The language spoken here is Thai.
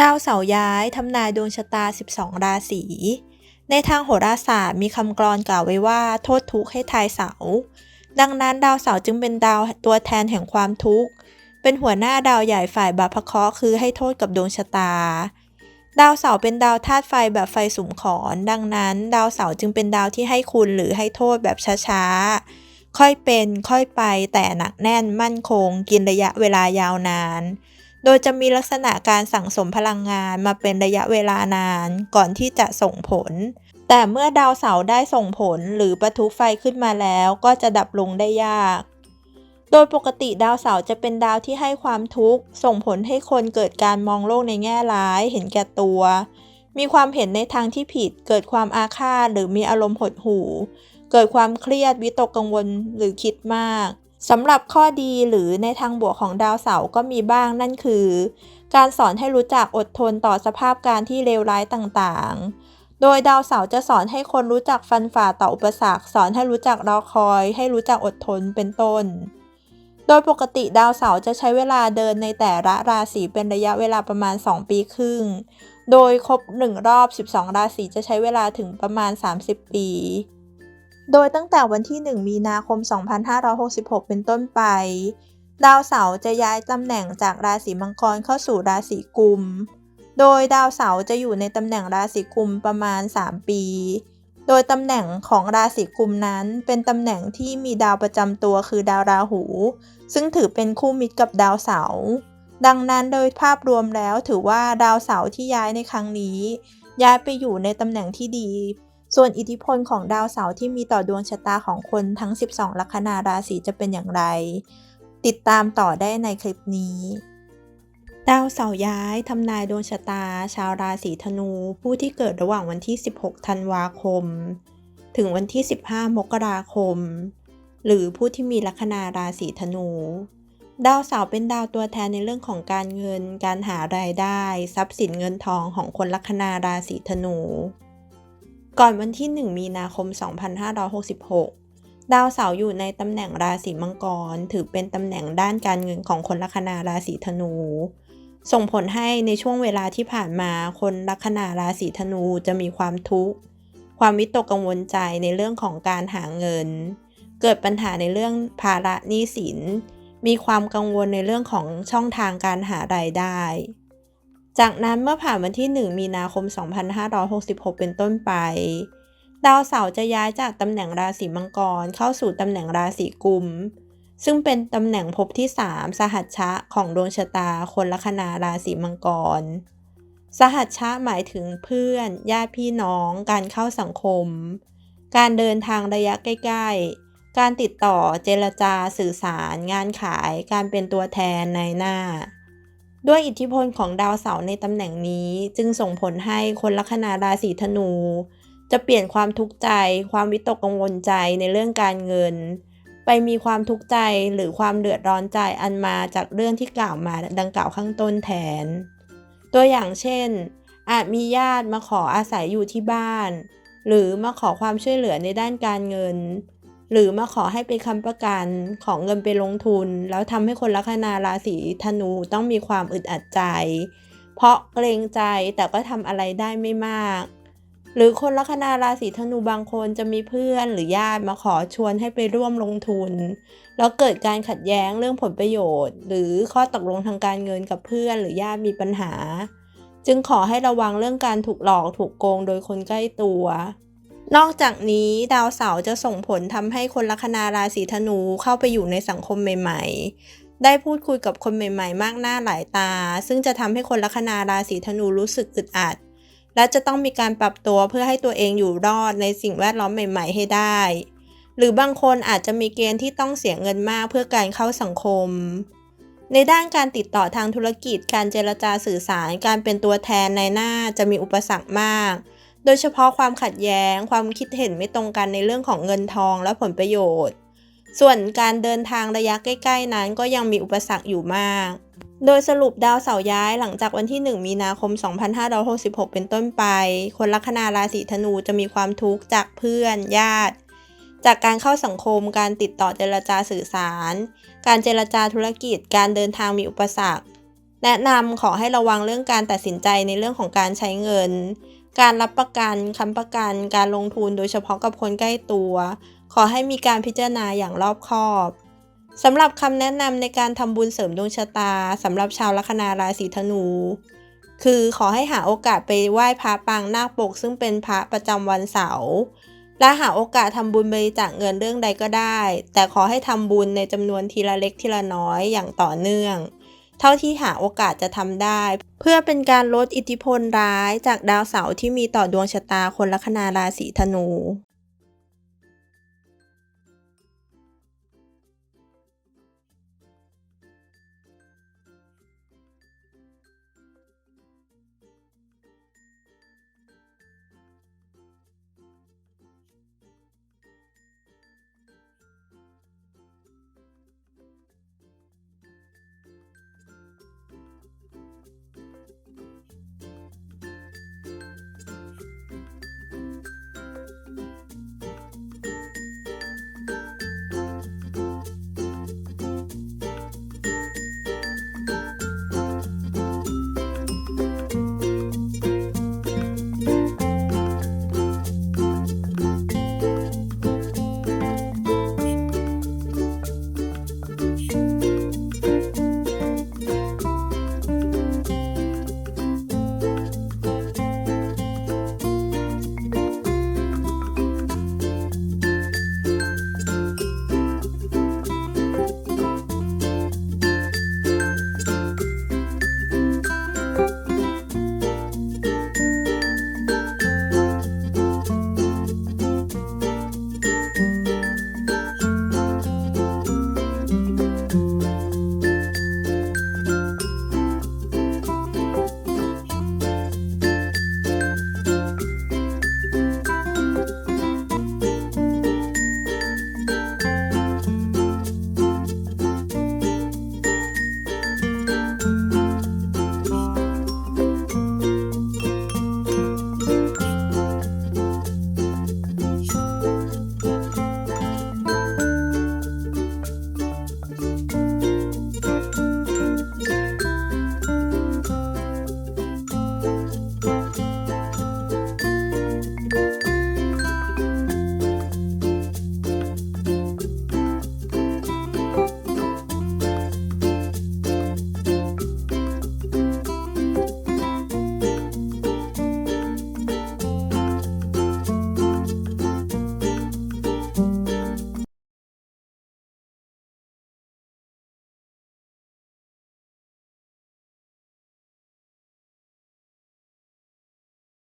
ดาวเสาร์ย้ายทำนายดวงชะตา 12 ราศี ในทางโหราศาสตร์มีคำกลอนกล่าวไว้ว่า โทษทุกข์ให้ทายเสา ดังนั้นดาวเสาร์จึงเป็นดาวตัวแทนแห่งความทุกข์ เป็นหัวหน้าดาวใหญ่ฝ่ายบาปเคราะห์คือให้โทษกับดวงชะตา ดาวเสาร์เป็นดาวธาตุไฟแบบไฟสุมขอน ดังนั้น ดาวเสาร์จึงเป็นดาวที่ให้คุณหรือให้โทษแบบช้าๆ ค่อยเป็นค่อยไปแต่หนักแน่นมั่นคง กินระยะเวลายาวนาน โดยจะมีลักษณะการสั่งสมพลังงานมาเป็นระยะเวลานานก่อนที่จะส่งผล แต่เมื่อดาวเสาร์ได้ส่งผลหรือประทุไฟขึ้นมาแล้วก็จะดับลงได้ยาก โดยปกติดาวเสาร์จะเป็นดาวที่ให้ความทุกข์ ส่งผลให้คนเกิดการมองโลกในแง่ร้าย เห็นแก่ตัว มีความเห็นในทางที่ผิด เกิดความอาฆาตหรือมีอารมณ์หดหู่ เกิดความเครียดวิตกกังวลหรือคิดมาก สำหรับข้อดีหรือในทางบวกของดาวเสาร์ก็มีบ้างนั่นคือ การสอนให้รู้จักอดทนต่อสภาพการที่เลวร้ายต่างๆ โดยดาวเสาร์จะสอนให้คนรู้จักฟันฝ่าต่ออุปสรรค สอนให้รู้จักรอคอย ให้รู้จักอดทนเป็นต้น โดยปกติดาวเสาร์จะใช้เวลาเดินในแต่ละราศีเป็นระยะเวลาประมาณ 2 ปีครึ่ง โดยครบ 1 รอบ 12 ราศีจะใช้เวลาถึงประมาณ 30 ปี โดยตั้งแต่วันที่ 1 มีนาคม 2566 เป็นต้นไป ดาวเสาร์จะย้ายตำแหน่งจากราศีมังกรเข้าสู่ราศีกุม โดยดาวเสาร์จะอยู่ในตำแหน่งราศีกุมประมาณ 3 ปี โดยตำแหน่งของราศีกุมนั้น เป็นตำแหน่งที่มีดาวประจำตัวคือดาวราหู ซึ่งถือเป็นคู่มิตรกับดาวเสาร์ดังนั้นโดยภาพรวมแล้วถือว่าดาวเสาร์ที่ย้ายในครั้งนี้ ย้ายไปอยู่ในตำแหน่งที่ดี ส่วนอิทธิพลของดาวเสาร์ที่มีต่อดวงชะตาของคนทั้ง 12 ลัคนาราศีจะเป็นอย่างไร ติดตามต่อได้ในคลิปนี้ ดาวเสาร์ย้ายทำนายดวงชะตา ชาวราศีธนู ผู้ที่เกิดระหว่างวันที่ 16 ธันวาคม ถึงวันที่ 15 มกราคม หรือผู้ที่มีลัคนาราศีธนู ดาวเสาร์เป็นดาวตัวแทนในเรื่องของการเงิน การหารายได้ ทรัพย์สินเงินทองของคนลัคนาราศีธนู ก่อนวันที่ 1 มีนาคม 2566 ดาวเสาร์อยู่ในตำแหน่งราศีมังกร ถือเป็นตำแหน่งด้านการเงินของคนลัคนาราศีธนู ส่งผลให้ในช่วงเวลาที่ผ่านมาคนลัคนาราศีธนูจะมีความทุกข์ ความวิตกกังวลใจในเรื่องของการหาเงิน เกิดปัญหาในเรื่องภาระหนี้สิน มีความกังวลในเรื่องของช่องทางการหารายได้ จากนั้นเมื่อผ่านวันที่ 1 มีนาคม 2566 เป็นต้นไป ดาวเสาร์จะย้ายจากตำแหน่งราศีมังกรเข้าสู่ตำแหน่งราศีกุม ซึ่งเป็นตำแหน่งภพที่ 3 สหัชชะของดวงชะตาคนลัคนาราศีมังกร สหัชชะหมายถึงเพื่อนญาติพี่น้อง การเข้าสังคม การเดินทางระยะใกล้ ๆ การติดต่อเจรจาสื่อสาร งานขาย การเป็นตัวแทนในหน้า ด้วยอิทธิพลของดาวเสาร์ในตำแหน่งนี้ จึงส่งผลให้คนลัคนาราศีธนู จะเปลี่ยนความทุกข์ใจ ความวิตกกังวลใจในเรื่องการเงิน ไปมีความทุกข์ใจหรือความเดือดร้อนใจอันมาจากเรื่องที่กล่าวมาดังกล่าวข้างต้นแทน ตัวอย่างเช่น อาจมีญาติมาขออาศัยอยู่ที่บ้าน หรือมาขอความช่วยเหลือในด้านการเงิน หรือมาขอให้เป็นคำประกันของเงินไปลงทุน แล้วทำให้คนลัคนาราศีธนูต้องมีความอึดอัดใจ เพราะเกรงใจแต่ก็ทำอะไรได้ไม่มาก หรือคนลัคนาราศีธนูบางคนจะมีเพื่อนหรือญาติมาขอชวนให้ไปร่วมลงทุน แล้วเกิดการขัดแย้งเรื่องผลประโยชน์ หรือข้อตกลงทางการเงินกับเพื่อนหรือญาติมีปัญหา จึงขอให้ระวังเรื่องการถูกหลอกถูกโกงโดยคนใกล้ตัว นอกจากนี้ดาวเสาร์จะส่งผลทำให้คนลัคนาราศีธนูเข้าไปอยู่ในสังคมใหม่ ๆ ได้พูดคุยกับคนใหม่ ๆ มากหน้าหลายตา ซึ่งจะทำให้คนลัคนาราศีธนูรู้สึกอึดอัด และจะต้องมีการปรับตัวเพื่อให้ตัวเองอยู่รอดในสิ่งแวดล้อมใหม่ ๆ ให้ได้ หรือบางคนอาจจะมีเกณฑ์ที่ต้องเสียเงินมากเพื่อการเข้าสังคม ในด้านการติดต่อทางธุรกิจ การเจรจาสื่อสาร การเป็นตัวแทนในหน้าจะมีอุปสรรคมาก โดยเฉพาะความขัดแย้ง ความคิดเห็นไม่ตรงกันในเรื่องของเงินทองและผลประโยชน์ ส่วนการเดินทางระยะใกล้ ๆ นั้นก็ยังมีอุปสรรคอยู่มาก โดยสรุปดาวเสาร์ย้ายหลังจากวันที่ 1 มีนาคม 2566 เป็นต้นไป คนลัคนาราศีธนูจะมีความทุกข์จากเพื่อน ญาติ จากการเข้าสังคม การติดต่อเจรจาสื่อสาร การเจรจาธุรกิจ การเดินทางมีอุปสรรค แนะนำขอให้ระวังเรื่องการตัดสินใจในเรื่องของการใช้เงิน การรับประกันค้ำประกัน การลงทุนโดยเฉพาะกับคนใกล้ตัว ขอให้มีการพิจารณาอย่างรอบคอบสำหรับคำแนะนำในการทำบุญเสริมดวงชะตาสำหรับชาวลัคนาราศีธนู คือขอให้หาโอกาสไปไหว้พระปางนาคปก ซึ่งเป็นพระประจำวันเสาร์และหาโอกาสทำบุญบริจาคเงินเรื่องใดก็ได้ แต่ขอให้ทำบุญในจำนวนทีละเล็กทีละน้อยอย่างต่อเนื่อง เท่าที่หาโอกาสจะทำได้ เพื่อเป็นการลดอิทธิพลร้ายจากดาวเสาร์ที่มีต่อดวงชะตาคนลัคนาราศีธนู